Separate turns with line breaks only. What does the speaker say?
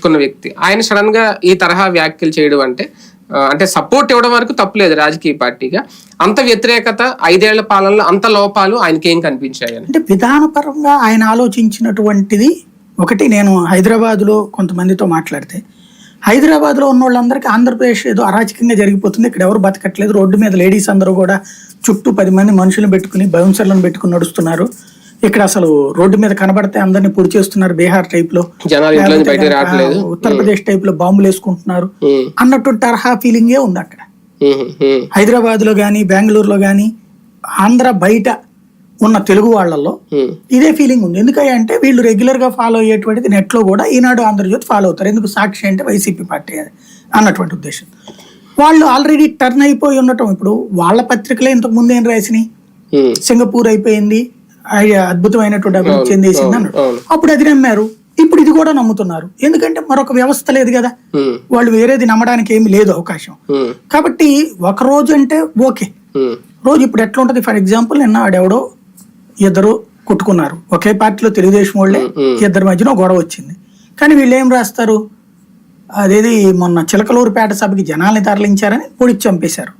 తెలుసుకున్న వ్యక్తి. ఆయన సడన్గా ఈ తరహా వ్యాఖ్యలు చేయడం అంటే అంటే సపోర్ట్ ఇవ్వడం వరకు తప్పులేదు రాజకీయ పార్టీగా. అంత వ్యతిరేకత ఐదేళ్ళ పాలనలో అంత లోపాలు ఆయనకి ఏం కనిపించాయని
అంటే విధానపరంగా ఆయన ఆలోచించినటువంటిది ఒకటి నేను హైదరాబాద్లో కొంతమందితో మాట్లాడితే. హైదరాబాద్లో ఉన్న వాళ్ళందరికీ ఆంధ్రప్రదేశ్ ఏదో అరాచకంగా జరిగిపోతుంది. ఇక్కడ ఎవరు బతకట్లేదు. రోడ్డు మీద లేడీస్ అందరూ కూడా చుట్టూ పది మంది మనుషులను పెట్టుకుని బౌన్సర్లను పెట్టుకుని నడుస్తున్నారు. ఇక్కడ అసలు రోడ్డు మీద కనబడితే అందరినీ పొడి చేస్తున్నారు బీహార్ టైప్లో. ఉత్తరప్రదేశ్ టైప్లో బాంబులు వేసుకుంటున్నారు. అన్నట్టు తరహా ఫీలింగే ఉంది అక్కడ. హైదరాబాద్లో కానీ బెంగళూరులో కానీ ఆంధ్ర బయట ఉన్న తెలుగు వాళ్ళల్లో ఇదే ఫీలింగ్ ఉంది. ఎందుకంటే వీళ్ళు రెగ్యులర్గా ఫాలో అయ్యేటువంటిది నెట్లో కూడా ఈనాడు ఆంధ్రజ్యోతి ఫాలో అవుతారు. ఎందుకు సాక్షి అంటే వైసీపీ పార్టీ అది అన్నటువంటి ఉద్దేశం. వాళ్ళు ఆల్రెడీ టర్న్ అయిపోయి ఉండటం. ఇప్పుడు వాళ్ళ పత్రికలే ఇంతకు ముందు ఏం రాసినాయి? సింగపూర్ అయిపోయింది. అద్భుతమైనటువంటి అభివృద్ధి చెందేసింది అన్నాడు. అప్పుడు అది నమ్మారు. ఇప్పుడు ఇది కూడా నమ్ముతున్నారు. ఎందుకంటే మరొక వ్యవస్థ లేదు కదా. వాళ్ళు వేరేది నమ్మడానికి ఏమీ లేదు అవకాశం. కాబట్టి ఒక రోజు అంటే ఓకే. రోజు ఇప్పుడు ఎట్లా ఉంటుంది? ఫర్ ఎగ్జాంపుల్ నిన్న ఆడెవడో ఇద్దరు కొట్టుకున్నారు. ఒకే పార్టీలో తెలుగుదేశం వాళ్ళే ఇద్దరి మధ్యన గొడవ వచ్చింది. కానీ వీళ్ళు ఏం రాస్తారు? అదేది మొన్న చిలకలూరుపేట సభకి జనాల్ని తరలించారని పొడిచి చంపేశారు.